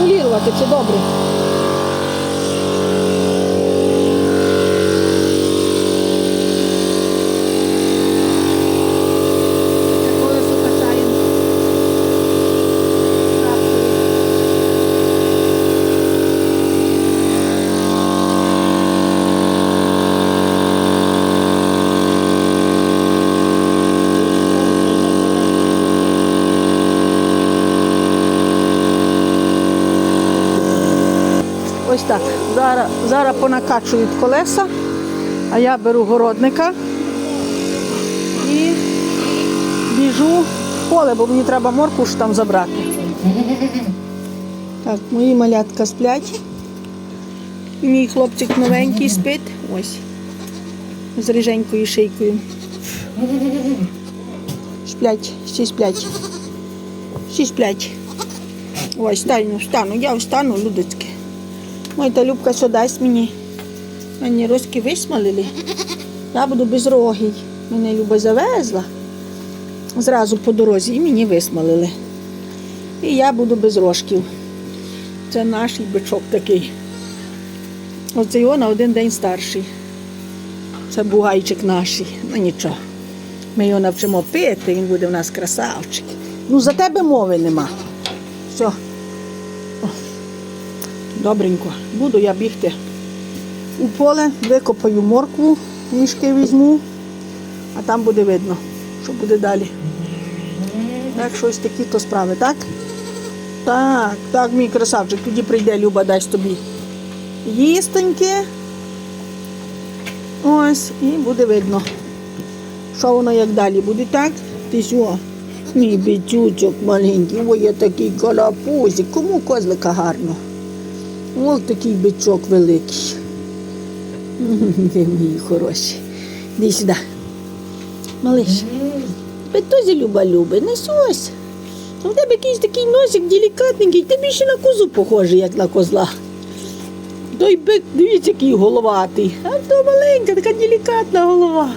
контролювати, це добре. Це колесо качаємо. Трактором. Ось так. Зараз, зараз понакачують колеса, а я беру городника і біжу в поле, бо мені треба морку ж там забрати. Так, мої малятка сплять. Мій хлопчик новенький спить. Ось. З риженькою шийкою. Сплять, всі сплять. Всі сплять. Ой, встану, встану, я встану, людочки. Ой, та Любка що дасть мені. Мені розки висмалили. Я буду безрогий. Мене Люба завезла. Зразу по дорозі і мені висмалили. І я буду без рожків. Це наш бичок такий. Оце його на один день старший. Це бугайчик наш. Ну нічого. Ми його навчимо пити, він буде у нас красавчик. Ну за тебе мови нема. Все. Добренько. Буду я бігти у поле, викопаю моркву, мішки візьму, а там буде видно, що буде далі. Так, щось такі то справи, так? Так, так, мій красавчик, тоді прийде Люба, дасть тобі їстоньки. Ось, і буде видно, що воно як далі буде, так? Ти що? Мій бітючок маленький, ой, я такий калапузик. Кому козлика гарно? Ось такий бичок великий. Ти мій хороший. Іди сюди. Малиш. Петузі люба люби, несусь. У тебе якийсь такий носик делікатненький, ти більше на козу похожий, як на козла. Той бик, дивіться, який головатий. А то маленька, така делікатна голова.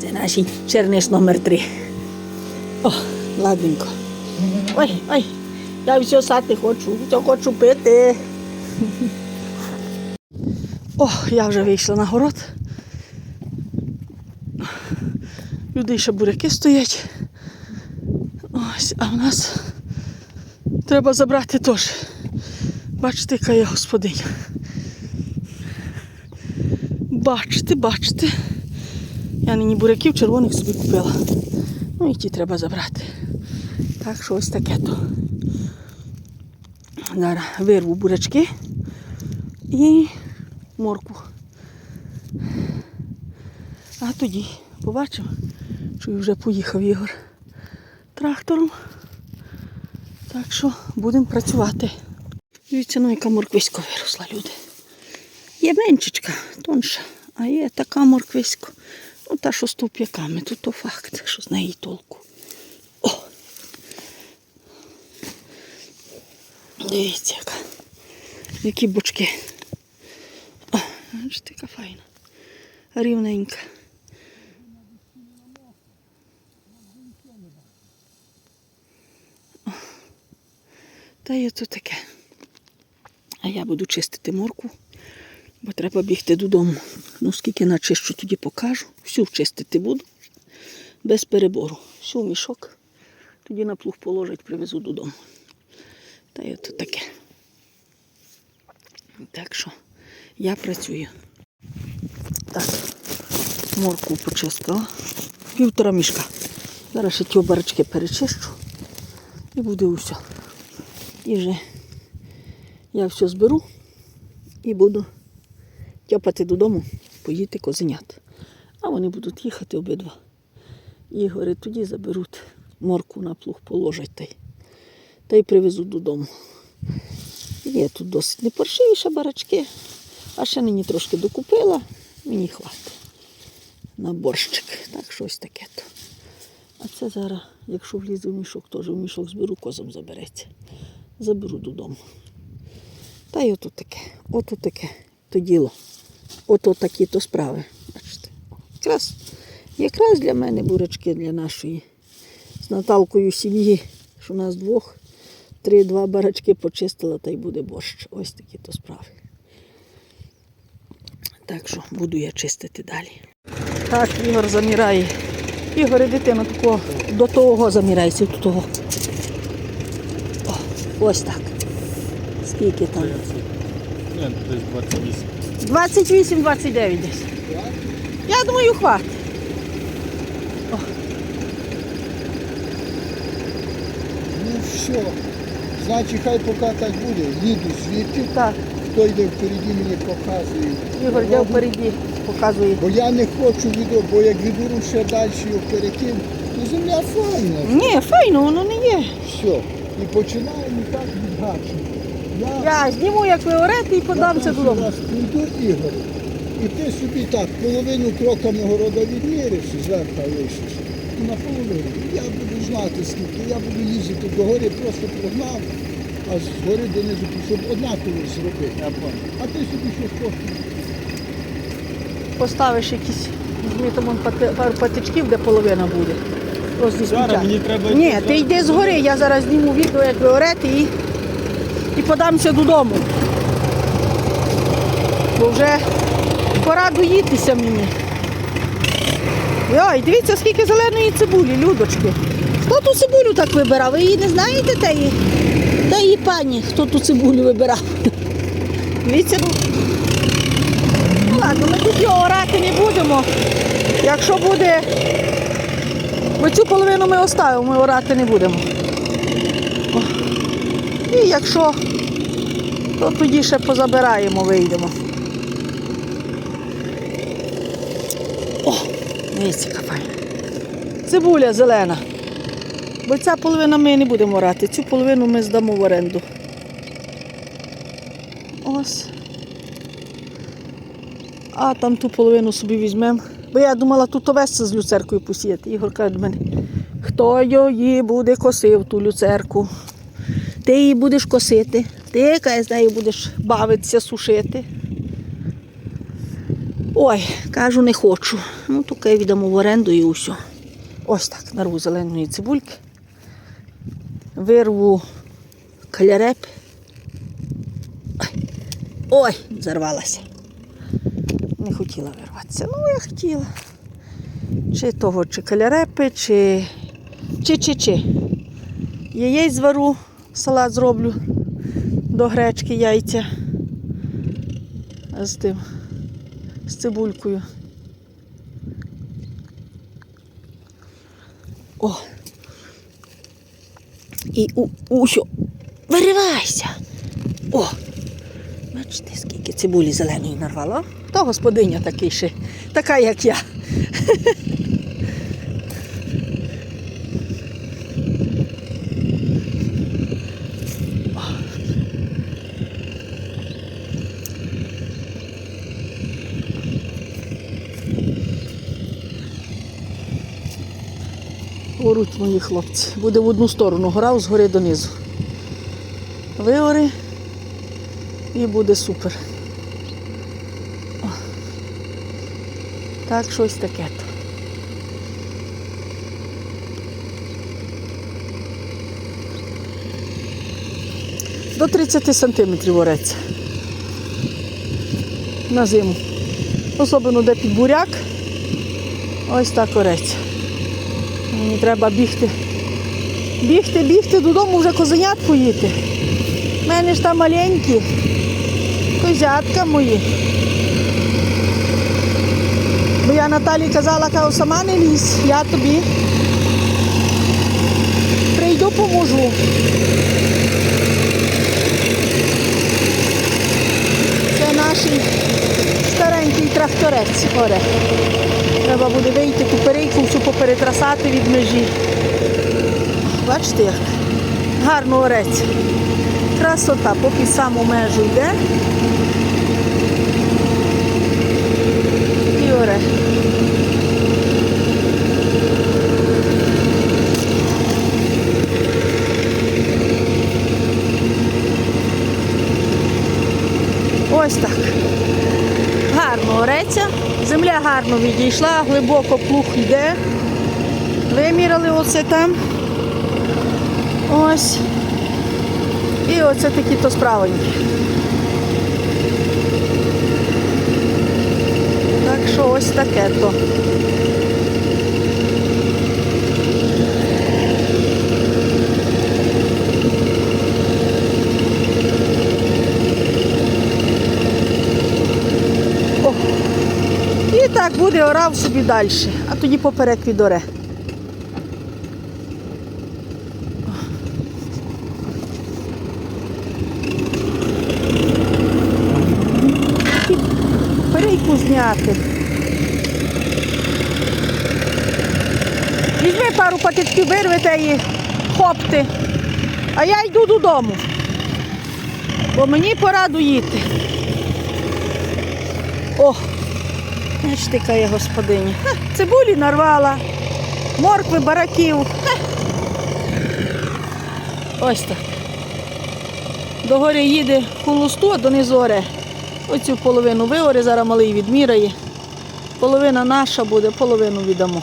Це наш черниш номер три. О, ладненько. Ой, ой, я все сати хочу, все хочу пити. О, я вже вийшла на город. Люди ще буряки стоять. Ось, а в нас треба забрати теж. Бачите, яка я господиня. Бачите, бачите. Я нині буряків червоних собі купила. Ну і ті треба забрати. Так що ось таке то. Вирву бурячки і морку. А тоді побачимо, що вже поїхав Ігор трактором. Так що будемо працювати. Дивіться, ну яка морквиська виросла, люди. Є меншечка, тонша, а є така морквиська. Ну, та, що з туп'яками, тут то факт, що з неї толку. Дивіться, яка. Які бочки. О, бачите, файна. Рівненька. О, Та є тут таке. А я буду чистити морку, бо треба бігти додому. Ну, скільки начищу, тоді покажу. Всю чистити буду без перебору. Всю мішок. Тоді на плуг положить, привезу додому. Та й от таке. Так що я працюю. Так, морку почистила. Півтора мішка. Зараз ще ті обарочки перечищу і буде усе. І вже я все зберу і буду тяпати додому, поїти козенят. А вони будуть їхати обидва. Ігори тоді заберуть морку на плуг, положать та й привезуть додому. Є тут досить непаршиві барачки, а ще нині трошки докупила, мені хватить на борщик. Так щось таке то. А це зараз, якщо влізе в мішок, теж в мішок зберу, козом забереться. Заберу додому. Та й отут таке, отут таке то діло. Ото такі то справи. Бачите. Якраз, якраз для мене бурячки для нашої з Наталкою сім'ї, що нас двох, Три-два барачки почистила та й буде борщ. Ось такі то справи. Так що буду я чистити далі. Так, Ігор заміряє. Ігор, дитина, такого, до того заміряйся, до того. О, ось так. Скільки там? Ні, десь 28. 28-29 десь. Я думаю, хватить. Ну все. Значить, хай поки так буде. Їду звідти, Так, хто йде впереді, мені показує. Ігор йде впереді, показує. Бо я не хочу відео, бо як відуру ще далі оператив, то земля файна. Ні, файно, воно не є. Все. І починаємо так від. Я, Я зніму, як ви орете, і подам це я додому. раз прийду, Ігор, і ти собі так половину крока мого рода відміриш, зверху лишиш. І на половину. Я буду знати скільки. Я буду їздити до гори, просто прогнав, а з гори донизу, щоб однаково зробити. Я. А ти собі щось хочеш. Поставиш якісь, візьми там он пати- пару патичків, де половина буде. Зараз мені треба Ні, ти йди згори, я зараз зніму відео, як ви орете і, і подамся додому. Бо вже пора доїтися мені. Ой, дивіться, скільки зеленої цибулі, людочки. Хто ту цибулю так вибирав? Ви її не знаєте, та її, та її пані, хто ту цибулю вибирав? Дивіться, ну. Ладно, ми тут його орати не будемо. Якщо буде Бо цю половину ми оставимо, ми орати не будемо. І якщо, то тоді ще позабираємо, вийдемо. О, дивіться, яка. Цибуля зелена. Бо ця половина ми не будемо орати, цю половину ми здамо в оренду. Ось. А там ту половину собі візьмемо. Бо я думала тут овес з люцеркою посіяти. Ігор каже до мене, хто її буде косив, ту люцерку? Ти її будеш косити, ти з нею будеш бавитися, сушити. Ой, кажу, не хочу. Ну, кай віддамо в оренду і усе. Ось так, нарву зеленої цибульки. Вирву каляреп. Ой, зарвалася. Не хотіла вирватися. Ну, я хотіла. Чи того, чи калярепи, чи чи, чи, чи. Яєць звару, салат зроблю до гречки яйця. З тим, з цибулькою. О. І у, усьо. Виривайся. О! Бачите, скільки цибулі зеленої нарвало. То господиня такий ще, така як я. Оруть мої хлопці. Буде в одну сторону гора згори донизу. Виори і буде супер. О. Так, щось таке. До 30 сантиметрів ореться. На зиму. Особливо де під буряк. Ось так ореться. Мені треба бігти. Бігти, бігти додому вже козенят поїти. У мене ж там маленькі. Козятка мої. Бо я Наталі казала, кажу, сама не лізь, я тобі прийду поможу. Це наш старенький тракторець. Оре. Треба буде вийти ту перейку, поперетрасати від межі. Бачите, як гарно орець. Красота, поки саму межу йде. І оре. Ось так. Гарно ореться. Земля гарно відійшла, глибоко плуг йде. Виміряли оце там. Ось. І оце такі то справоньки. Так що ось таке то. Так буде орав собі далі, а тоді поперек відоре. Перейку зняти. Візьми пару патичків, вирвете і хопти. А я йду додому. Бо мені пора доїти. О! Не штикає господиня. Ха, цибулі нарвала, моркви, бараків. Ось так. До гори їде холосту, а донизу оре. Оцю половину виоре, зараз малий відміряє. Половина наша буде, половину віддамо.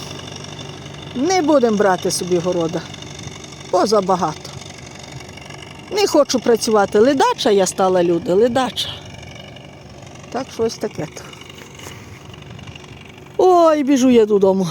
Не будемо брати собі города, бо забагато. Не хочу працювати. Ледача я стала люди, ледача. Так що ось таке. то. Ой, біжу я додому.